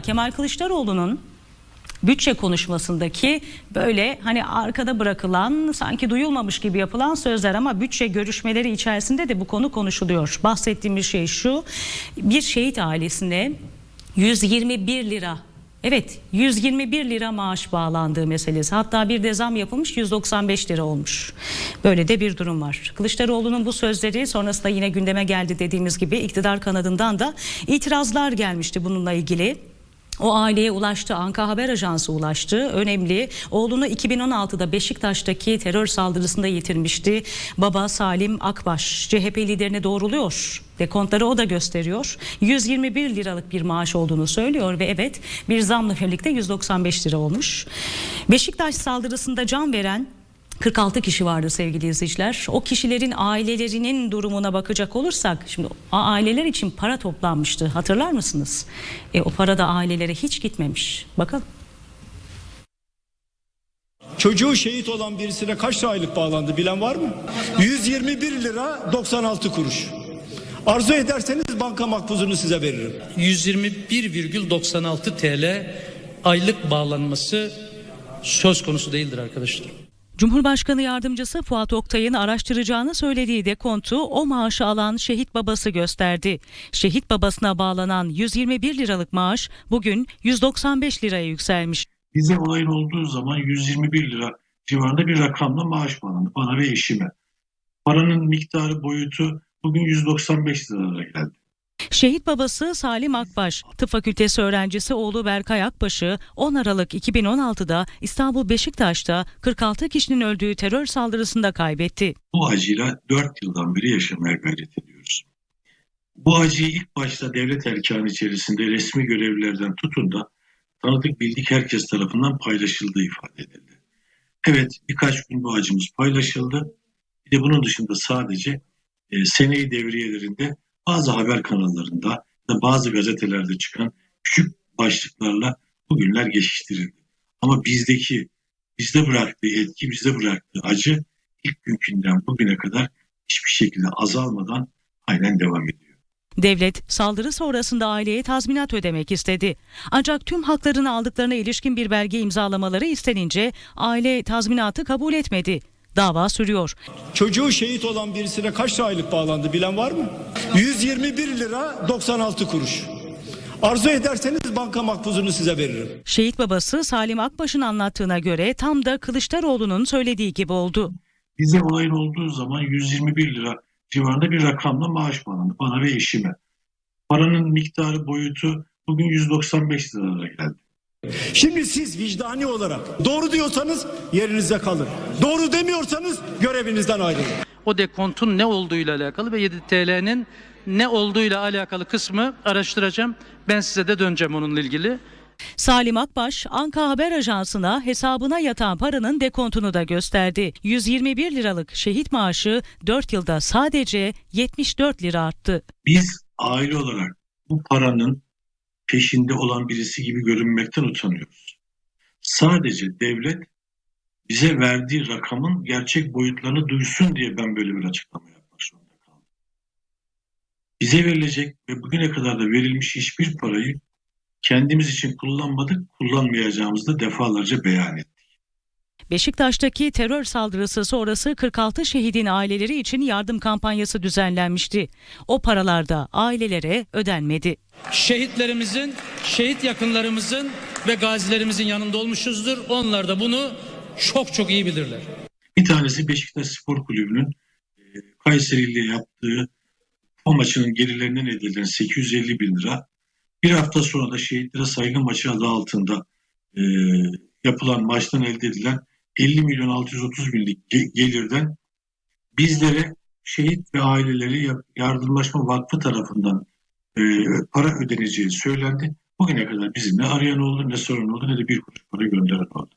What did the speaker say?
Kemal Kılıçdaroğlu'nun bütçe konuşmasındaki böyle hani arkada bırakılan sanki duyulmamış gibi yapılan sözler ama bütçe görüşmeleri içerisinde de bu konu konuşuluyor. Bahsettiğimiz şey şu bir şehit ailesine 121 lira Evet 121 lira maaş bağlandığı meselesi. Hatta bir de zam yapılmış 195 lira olmuş. Böyle de bir durum var. Kılıçdaroğlu'nun bu sözleri sonrasında yine gündeme geldi dediğimiz gibi iktidar kanadından da itirazlar gelmişti bununla ilgili. O aileye ulaştı. Anka Haber Ajansı ulaştı. Önemli. Oğlunu 2016'da Beşiktaş'taki terör saldırısında yitirmişti. Baba Salim Akbaş CHP liderine doğruluyor. Dekontları o da gösteriyor. 121 liralık bir maaş olduğunu söylüyor ve evet bir zamla birlikte 195 lira olmuş. Beşiktaş saldırısında can veren 46 kişi vardı sevgili izleyiciler. O kişilerin ailelerinin durumuna bakacak olursak şimdi aileler için para toplanmıştı hatırlar mısınız? E, o para da ailelere hiç gitmemiş. Bakalım. Çocuğu şehit olan birisine kaç aylık bağlandı bilen var mı? 121 lira 96 kuruş. Arzu ederseniz banka makbuzunu size veririm. 121,96 TL aylık bağlanması söz konusu değildir arkadaşlar. Cumhurbaşkanı yardımcısı Fuat Oktay'ın araştıracağını söylediği dekontu o maaşı alan şehit babası gösterdi. Şehit babasına bağlanan 121 liralık maaş bugün 195 liraya yükselmiş. Bize olayın olduğu zaman 121 lira civarında bir rakamla maaş bağlandı bana ve eşime. Paranın miktarı boyutu bugün 195 liralara geldi. Şehit babası Salim Akbaş, tıp fakültesi öğrencisi oğlu Berkay Akbaş'ı 10 Aralık 2016'da İstanbul Beşiktaş'ta 46 kişinin öldüğü terör saldırısında kaybetti. Bu acıyla 4 yıldan beri yaşamaya gayret ediyoruz. Bu acıyı ilk başta devlet erkanı içerisinde resmi görevlilerden tutun da tanıdık bildik herkes tarafından paylaşıldığı ifade edildi. Evet birkaç gün bu acımız paylaşıldı. Bir de bunun dışında sadece e, seneyi devriyelerinde bazı haber kanallarında da bazı gazetelerde çıkan küçük başlıklarla bugünler geçiştirildi. Ama bizdeki bizde bıraktığı etki, bizde bıraktığı acı ilk günkünden bugüne kadar hiçbir şekilde azalmadan aynen devam ediyor. Devlet saldırı sonrasında aileye tazminat ödemek istedi. Ancak tüm haklarını aldıklarına ilişkin bir belge imzalamaları istenince aile tazminatı kabul etmedi. Dava sürüyor. Çocuğu şehit olan birisine kaç aylık bağlandı bilen var mı? 121 lira 96 kuruş. Arzu ederseniz banka makbuzunu size veririm. Şehit babası Salim Akbaş'ın anlattığına göre tam da Kılıçdaroğlu'nun söylediği gibi oldu. Bize olayın olduğu zaman 121 lira civarında bir rakamla maaş bağlandı bana ve eşime. Paranın miktarı boyutu bugün 195 liralara geldi. Şimdi siz vicdani olarak doğru diyorsanız yerinizde kalın. Doğru demiyorsanız görevinizden ayrılın. O dekontun ne olduğuyla alakalı ve 7 TL'nin ne olduğuyla alakalı kısmı araştıracağım. Ben size de döneceğim onunla ilgili. Salim Akbaş, Anka Haber Ajansı'na hesabına yatan paranın dekontunu da gösterdi. 121 liralık şehit maaşı 4 yılda sadece 74 lira arttı. Biz aile olarak bu paranın peşinde olan birisi gibi görünmekten utanıyoruz. Sadece devlet bize verdiği rakamın gerçek boyutlarını duysun diye ben böyle bir açıklama yapmak zorunda kaldım. Bize verilecek ve bugüne kadar da verilmiş hiçbir parayı kendimiz için kullanmadık, kullanmayacağımızı da defalarca beyan ettik. Beşiktaş'taki terör saldırısı sonrası 46 şehidin aileleri için yardım kampanyası düzenlenmişti. O paralar da ailelere ödenmedi. Şehitlerimizin, şehit yakınlarımızın ve gazilerimizin yanında olmuşuzdur. Onlar da bunu çok çok iyi bilirler. Bir tanesi Beşiktaş Spor Kulübü'nün e, Kayseri ile yaptığı o maçının gelirlerinden edilen 850 bin lira. Bir hafta sonra da şehitlere saygı maçı adı altında e, yapılan maçtan elde edilen 50 milyon 630 binlik ge- gelirden bizlere şehit ve aileleri Ya- Yardımlaşma Vakfı tarafından e, para ödeneceği söylendi. Bugüne kadar bizimle arayan oldu, ne soran oldu, ne de bir kuruş para gönderen oldu.